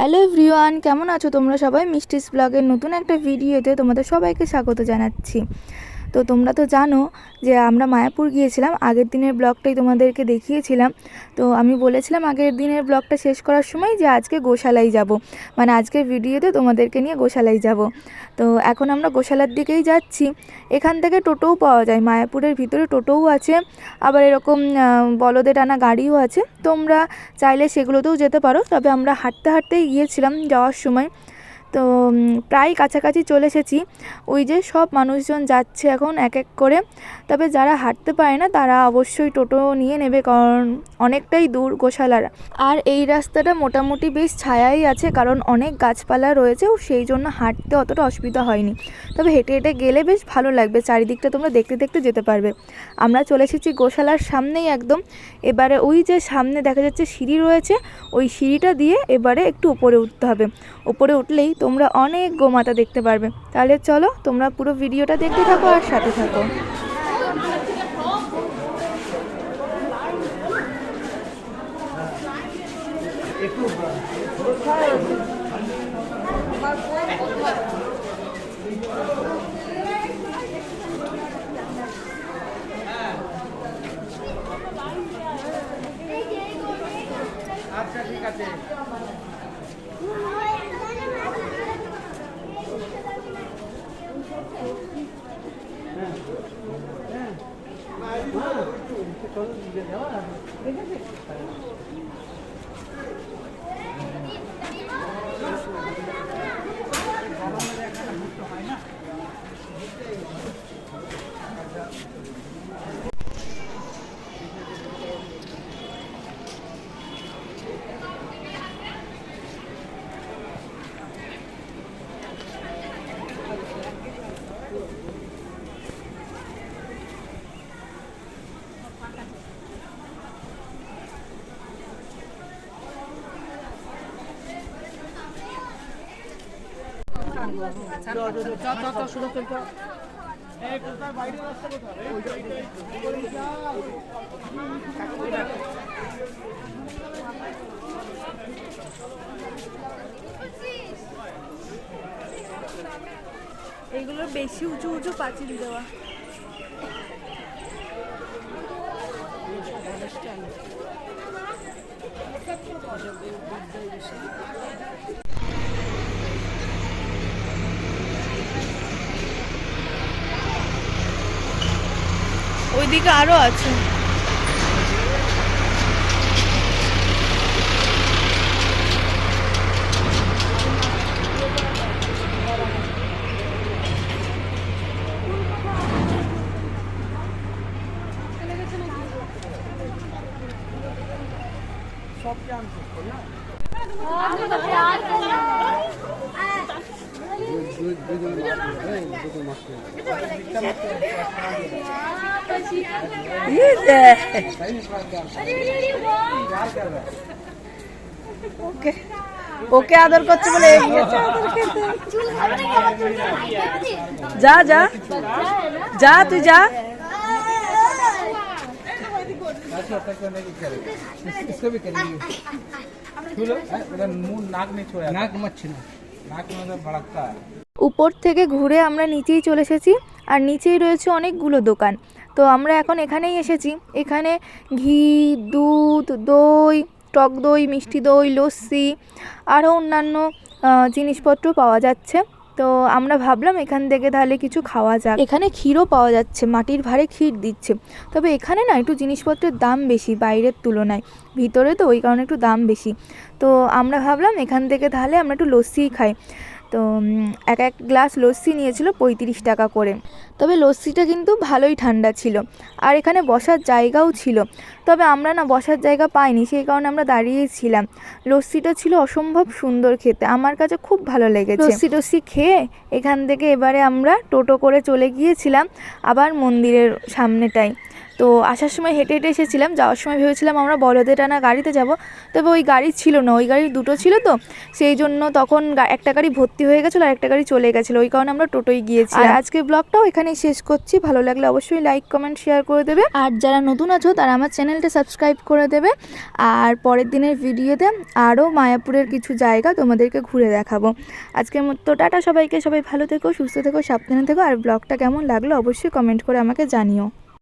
Hello everyone কেমন আছো তোমরা সবাই? মিষ্টিস ব্লগের নতুন একটা ভিডিওতে তোমাদের সবাইকে স্বাগত জানাচ্ছি। তো তোমরা তো জানো যে আমরা মায়াপুর গিয়েছিলাম, আগের দিনের ব্লগটাই তোমাদেরকে দেখিয়েছিলাম। তো আমি বলেছিলাম আগের দিনের ব্লগটা শেষ করার সময় যে আজকে গোশালায় যাব। মানে আজকের ভিডিওতে তোমাদেরকে নিয়ে গোশালায় যাব। তো এখন আমরা গোশালার দিকেই যাচ্ছি। এখান থেকে টোটোও পাওয়া যায়, মায়াপুরের ভিতরে টোটোও আছে। আবার এরকম বলদে টানা গাড়িও আছে। তোমরা চাইলে সেগুলোতেও যেতে পারো। তবে আমরা হাঁটতে হাঁটতেই গিয়েছিলাম যাওয়ার সময়। তো প্রায় কাছাকাছি চলে এসেছি। ওই যে সব মানুষজন যাচ্ছে এখন এক এক করে। তবে যারা হাঁটতে পারে না, তারা অবশ্যই টোটো নিয়ে নেবে, কারণ অনেকটাই দূর গোশালার। আর এই রাস্তাটা মোটামুটি বেশ ছায়াই আছে, কারণ অনেক গাছপালা রয়েছে, ও সেই জন্য হাঁটতে অতটা অসুবিধা হয়নি। তবে হেঁটে হেঁটে গেলে বেশ ভালো লাগবে, চারিদিকটা তোমরা দেখতে দেখতে যেতে পারবে। আমরা চলে এসেছি গোশালার সামনেই একদম। এবারে ওই যে সামনে দেখা যাচ্ছে সিঁড়ি রয়েছে, ওই সিঁড়িটা দিয়ে এবারে একটু উপরে উঠতে হবে। উপরে উঠলেই তোমরা অনেক গোমাতা দেখতে পারবে। তাহলে চলো, তোমরা পুরো ভিডিওটা দেখতে থাকো আর সাথে থাকো। আচ্ছা ঠিক আছে। Ah, você do dia dela? Tem que ver. এইগুলো বেশি উঁচু উঁচু পাঁচিল দেওয়া। ওইদিকে আরও আছে ওকে ওকে আদর করছে বলে যা যা। যা, তুই যা। উপর থেকে ঘুরে আমরা নিচেই চলে এসেছি, আর নিচেই রয়েছে অনেকগুলো দোকান। তো আমরা এখন এখানেই এসেছি। এখানে ঘি, দুধ, দই, টক দই, মিষ্টি দই, লস্যি, আরও অন্যান্য জিনিসপত্র পাওয়া যাচ্ছে। তো আমরা ভাবলাম এখান থেকে তাহলে কিছু খাওয়া যাক। এখানে ক্ষীরও পাওয়া যাচ্ছে, মাটির ভারে ক্ষীর দিচ্ছে। তবে এখানে না একটু জিনিসপত্রের দাম বেশি, বাইরের তুলনায়। ভিতরে তো ওই কারণে একটু দাম বেশি। তো আমরা ভাবলাম এখান থেকে তাহলে আমরা একটু লস্যিই খাই। তো এক এক গ্লাস লস্যি নিয়েছিল পঁয়ত্রিশ টাকা করে। তবে লস্যিটা কিন্তু ভালোই ঠান্ডা ছিল আর এখানে বসার জায়গাও ছিল। তবে আমরা না বসার জায়গা পাইনি, সেই কারণে আমরা দাঁড়িয়েছিলাম। লস্যিটা ছিল অসম্ভব সুন্দর খেতে, আমার কাছে খুব ভালো লেগেছে। লস্যি টস্যি খেয়ে এখান থেকে এবারে আমরা টোটো করে চলে গিয়েছিলাম আবার মন্দিরের সামনেটাই। তো আসার সময় হেঁটে হেঁটে এসেছিলাম যাওয়ার সময় ভেবেছিলাম আমরা বলদে টানা গাড়িতে যাব তবে ওই গাড়ি ছিল না ওই গাড়ি দুটো ছিল তো সেই জন্য তখন একটা গাড়ি ভর্তি হয়ে গেছিল আর একটা গাড়ি চলে গেছিল ওই কারণে আমরা টোটোই গিয়েছি। আর আজকে ব্লগটাও এখানেই শেষ করছি ভালো লাগলে অবশ্যই লাইক কমেন্ট শেয়ার করে দেবে। আর যারা নতুন আছো তারা আমার চ্যানেলটা সাবস্ক্রাইব করে দেবে। আর পরের দিনের ভিডিওতে আরও মায়াপুরের কিছু জায়গা তোমাদেরকে ঘুরে দেখাবো। আজকের মতো টাটা সবাইকে সবাই ভালো থেকো সুস্থ থেকো সাবধানে থেকো আর ব্লগটা কেমন লাগল অবশ্যই কমেন্ট করে আমাকে জানিও।